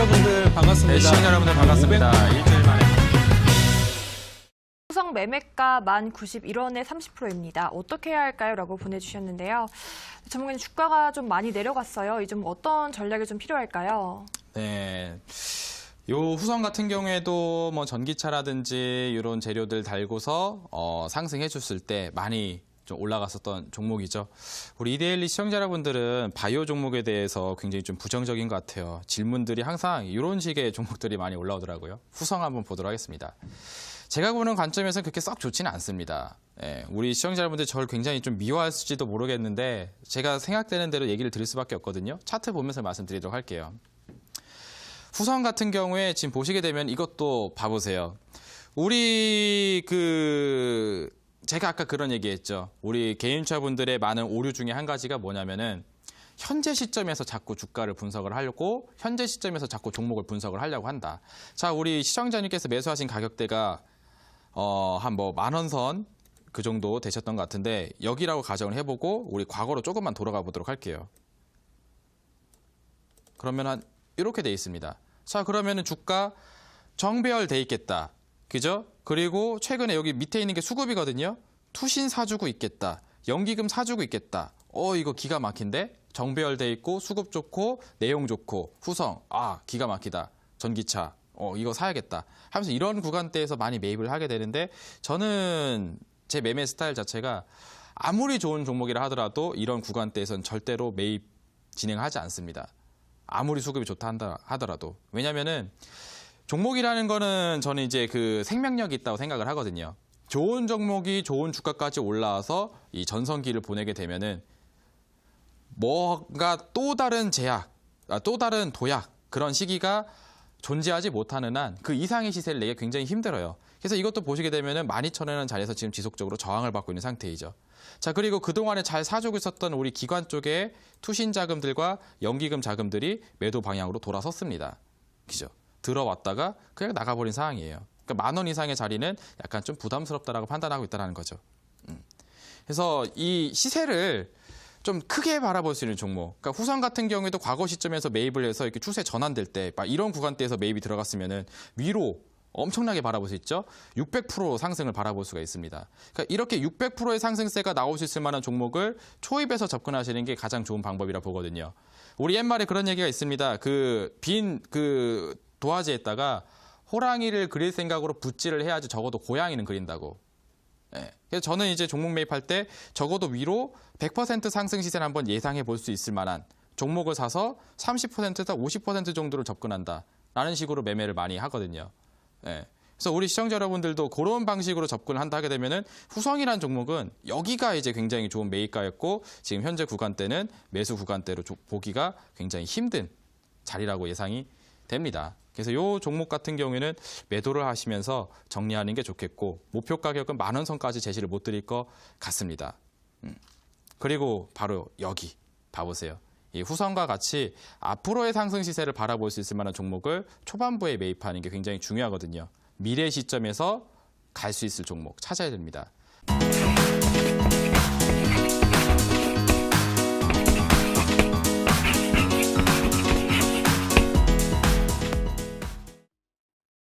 여러분들 반갑습니다. 네, 시청자 여러분들 반갑습니다. 일주일 만에. 후성 매매가 1,091원에 30%입니다. 어떻게 해야 할까요? 라고 보내주셨는데요. 전문가님 주가가 좀 많이 내려갔어요. 이좀 어떤 전략이 좀 필요할까요? 네. 요 후성 같은 경우에도 뭐 전기차라든지 이런 재료들 달고서 어, 상승해 줬을 때 많이 좀 올라갔었던 종목이죠. 우리 이데일리 시청자 여러분들은 바이오 종목에 대해서 굉장히 좀 부정적인 것 같아요. 질문들이 항상 이런 식의 종목들이 많이 올라오더라고요. 후성 한번 보도록 하겠습니다. 제가 보는 관점에서는 그렇게 썩 좋지는 않습니다. 예, 우리 시청자 여러분들 저를 굉장히 좀 미워할지도 모르겠는데 제가 생각되는 대로 얘기를 드릴 수밖에 없거든요. 차트 보면서 말씀드리도록 할게요. 후성 같은 경우에 지금 보시게 되면 이것도 봐보세요. 우리 그 제가 아까 그런 얘기했죠. 우리 개인차분들의 많은 오류 중에 한 가지가 뭐냐면은 현재 시점에서 자꾸 주가를 분석을 하려고 현재 시점에서 자꾸 종목을 분석을 하려고 한다. 자, 우리 시청자님께서 매수하신 가격대가 어, 한 뭐 만원 선 그 정도 되셨던 것 같은데 여기라고 가정을 해보고 우리 과거로 조금만 돌아가 보도록 할게요. 그러면 한 이렇게 돼 있습니다. 자, 그러면은 주가 정배열 돼 있겠다. 그죠? 그리고 최근에 여기 밑에 있는 게 수급이거든요. 투신 사주고 있겠다. 연기금 사주고 있겠다. 어, 이거 기가 막힌데? 정배열 돼 있고 수급 좋고 내용 좋고 후성. 아, 기가 막히다. 전기차. 어, 이거 사야겠다. 하면서 이런 구간대에서 많이 매입을 하게 되는데 저는 제 매매 스타일 자체가 아무리 좋은 종목이라 하더라도 이런 구간대에서는 절대로 매입 진행하지 않습니다. 아무리 수급이 좋다 한다 하더라도 왜냐면은 종목이라는 거는 저는 이제 그 생명력이 있다고 생각을 하거든요. 좋은 종목이 좋은 주가까지 올라와서 이 전성기를 보내게 되면은 뭔가 또 다른 제약, 아, 또 다른 도약 그런 시기가 존재하지 못하는 한 그 이상의 시세를 내기 굉장히 힘들어요. 그래서 이것도 보시게 되면은 12,000원 자리에서 지금 지속적으로 저항을 받고 있는 상태이죠. 자, 그리고 그동안에 잘 사주고 있었던 우리 기관 쪽의 투신 자금들과 연기금 자금들이 매도 방향으로 돌아섰습니다. 그죠? 들어왔다가 그냥 나가버린 상황이에요. 그러니까 만 원 이상의 자리는 약간 좀 부담스럽다라고 판단하고 있다는 거죠. 음. 그래서 이 시세를 좀 크게 바라볼 수 있는 종목. 그러니까 후성 같은 경우에도 과거 시점에서 매입을 해서 이렇게 추세 전환될 때, 막 이런 구간대에서 매입이 들어갔으면은 위로 엄청나게 바라볼 수 있죠. 600% 상승을 바라볼 수가 있습니다. 그러니까 이렇게 600%의 상승세가 나올 수 있을 만한 종목을 초입에서 접근하시는 게 가장 좋은 방법이라 보거든요. 우리 옛말에 그런 얘기가 있습니다. 그 빈그 도화지에다가 호랑이를 그릴 생각으로 붓질을 해야지 적어도 고양이는 그린다고. 예. 그래서 저는 이제 종목 매입할 때 적어도 위로 100% 상승 시세를 한번 예상해 볼 수 있을 만한 종목을 사서 30%에서 50% 정도를 접근한다. 라는 식으로 매매를 많이 하거든요. 예. 그래서 우리 시청자 여러분들도 그런 방식으로 접근을 한다 하게 되면은 후성이라는 종목은 여기가 이제 굉장히 좋은 매입가였고 지금 현재 구간대는 매수 구간대로 조- 보기가 굉장히 힘든 자리라고 예상이 됩니다. 그래서 이 종목 같은 경우에는 매도를 하시면서 정리하는 게 좋겠고 목표 가격은 만 원 선까지 제시를 못 드릴 것 같습니다. 음. 그리고 바로 여기 봐보세요. 이 후성과 같이 앞으로의 상승 시세를 바라볼 수 있을 만한 종목을 초반부에 매입하는 게 굉장히 중요하거든요. 미래 시점에서 갈 수 있을 종목 찾아야 됩니다.